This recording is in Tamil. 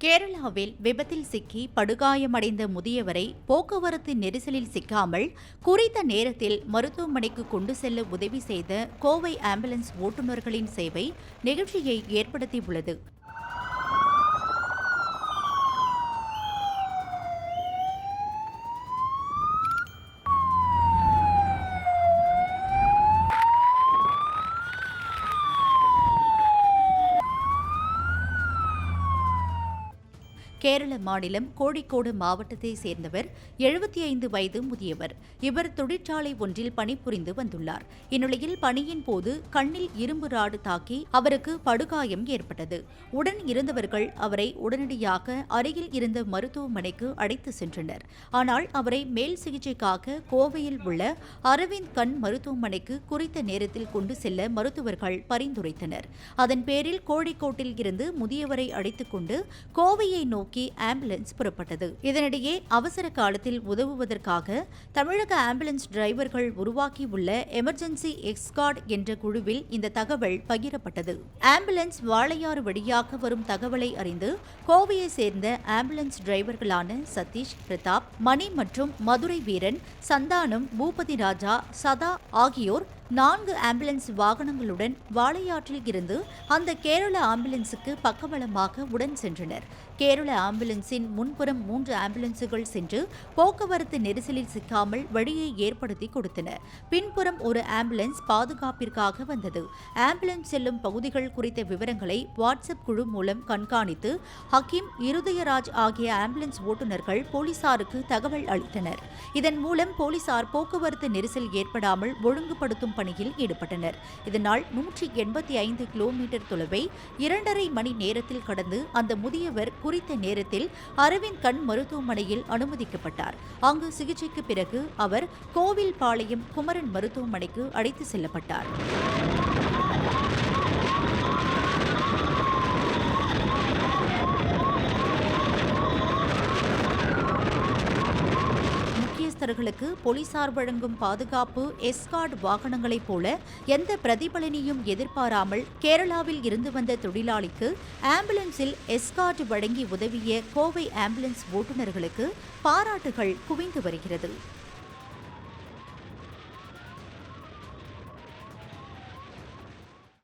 கேரளாவில் விபத்தில் சிக்கி படுகாயமடைந்த முதியவரை போக்குவரத்து நெரிசலில் சிக்காமல் குறித்த நேரத்தில் மருத்துவமனைக்கு கொண்டு செல்ல உதவி செய்த கோவை ஆம்புலன்ஸ் ஓட்டுநர்களின் சேவை நிகழ்ச்சியை ஏற்படுத்தியுள்ளது. கேரள மாநிலம் கோழிக்கோடு மாவட்டத்தை சேர்ந்தவர் எழுபத்தி ஐந்து வயது முதியவர். இவர் தொழிற்சாலை ஒன்றில் பணிபுரிந்து வந்துள்ளார். இந்நிலையில் பணியின் போது கண்ணில் இரும்பு ராடு தாக்கி அவருக்கு படுகாயம் ஏற்பட்டது. உடன் இருந்தவர்கள் அவரை உடனடியாக அருகில் இருந்த மருத்துவமனைக்கு அழைத்து சென்றனர். ஆனால் அவரை மேல் சிகிச்சைக்காக கோவையில் உள்ள அரவிந்த் கண் மருத்துவமனைக்கு குறித்த நேரத்தில் கொண்டு செல்ல மருத்துவர்கள் பரிந்துரைத்தனர். அதன் பேரில் கோழிக்கோட்டில் இருந்து முதியவரை அழைத்துக் கொண்டு கோவையை நோக்கி நோக்கி ஆம்புலன்ஸ் புறப்பட்டது. இதனிடையே அவசர காலத்தில் உதவுவதற்காக தமிழக ஆம்புலன்ஸ் டிரைவர்கள் உருவாக்கியுள்ள எமர்ஜென்சி எக்ஸ்கார்ட் என்ற குழுவில் இந்த தகவல் பகிரப்பட்டது. ஆம்புலன்ஸ் வாழையாறு வழியாக வரும் தகவலை அறிந்து கோவையை சேர்ந்த ஆம்புலன்ஸ் டிரைவர்களான சதீஷ் பிரதாப் மணி மற்றும் மதுரை வீரன் சந்தானம் பூபதி ராஜா சதா ஆகியோர் நான்கு ஆம்புலன்ஸ் வாகனங்களுடன் வாழையாற்றில் இருந்து அந்த கேரள ஆம்புலன்ஸுக்கு பக்கபலமாக உடன் சென்றனர். கேரள ஆம்புலன்ஸின் முன்புறம் மூன்று ஆம்புலன்ஸுகள் சென்று போக்குவரத்து நெரிசலில் சிக்காமல் வழியை ஏற்படுத்தி கொடுத்தன. பின்புறம் ஒரு ஆம்புலன்ஸ் பாதுகாப்பிற்காக வந்தது. ஆம்புலன்ஸ் செல்லும் பகுதிகள் குறித்த விவரங்களை வாட்ஸ்அப் குழு மூலம் கண்காணித்து ஹக்கீம் இருதயராஜ் ஆகிய ஆம்புலன்ஸ் ஓட்டுநர்கள் போலீசாருக்கு தகவல் அளித்தனர். இதன் மூலம் போலீசார் போக்குவரத்து நெரிசல் ஏற்படாமல் ஒழுங்குபடுத்தும் பணியில் ஈடுபட்டனர். இதனால் நூற்றி எண்பத்தி ஐந்து கிலோமீட்டர் தொலைவை இரண்டரை மணி நேரத்தில் கடந்து அந்த முதியவர் குறித்த நேரத்தில் அரவிந்த் கண் மருத்துவமனையில் அனுமதிக்கப்பட்டார். அங்கு சிகிச்சைக்கு பிறகு அவர் கோவில்பாளையம் குமரன் மருத்துவமனைக்கு அழைத்து செல்லப்பட்டார். முக்கியஸ்தர்களுக்கு போலீசார் வழங்கும் பாதுகாப்பு எஸ்கார்ட் வாகனங்களைப் போல எந்த பிரதிபலனையும் எதிர்பாராமல் கேரளாவில் இருந்து வந்த தொழிலாளிக்கு ஆம்புலன்ஸில் எஸ்கார்ட் வழங்கி உதவிய கோவை ஆம்புலன்ஸ் ஓட்டுநர்களுக்கு பாராட்டுகள் குவிந்து வருகிறது.